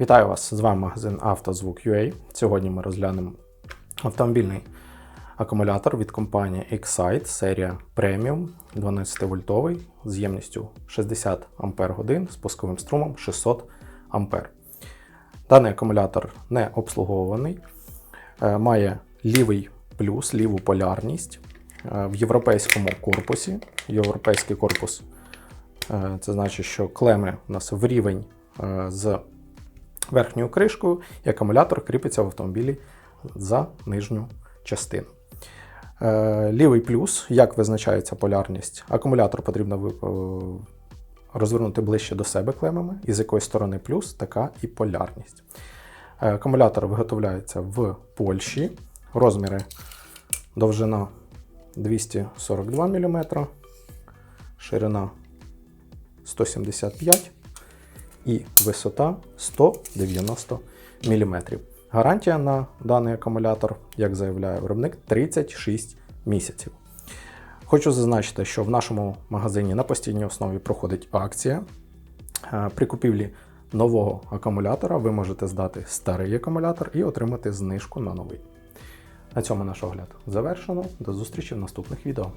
Вітаю вас! З вами магазин «Автозвук.UA». Сьогодні ми розглянемо автомобільний акумулятор від компанії Excite серія Premium 12 вольтовий з ємністю 60 Ах з пусковим струмом 600 А. Даний акумулятор не обслуговуваний, е, має лівий плюс, ліву полярність е, в європейському корпусі. Європейський корпус е, це значить, що клеми у нас в рівень з верхньою кришкою, і акумулятор кріпиться в автомобілі за нижню частину. Е, Лівий плюс, як визначається полярність, акумулятор потрібно е, розвернути ближче до себе клемами, і з якої сторони плюс, така і полярність. Е, Акумулятор виготовляється в Польщі. Розміри довжина 242 мм, ширина 175 і висота 190 мм. Гарантія на даний акумулятор, як заявляє виробник, 36 місяців. Хочу зазначити, що в нашому магазині на постійній основі проходить акція. Е, При купівлі нового акумулятора ви можете здати старий акумулятор і отримати знижку на новий. На цьому наш огляд завершено. До зустрічі в наступних відео.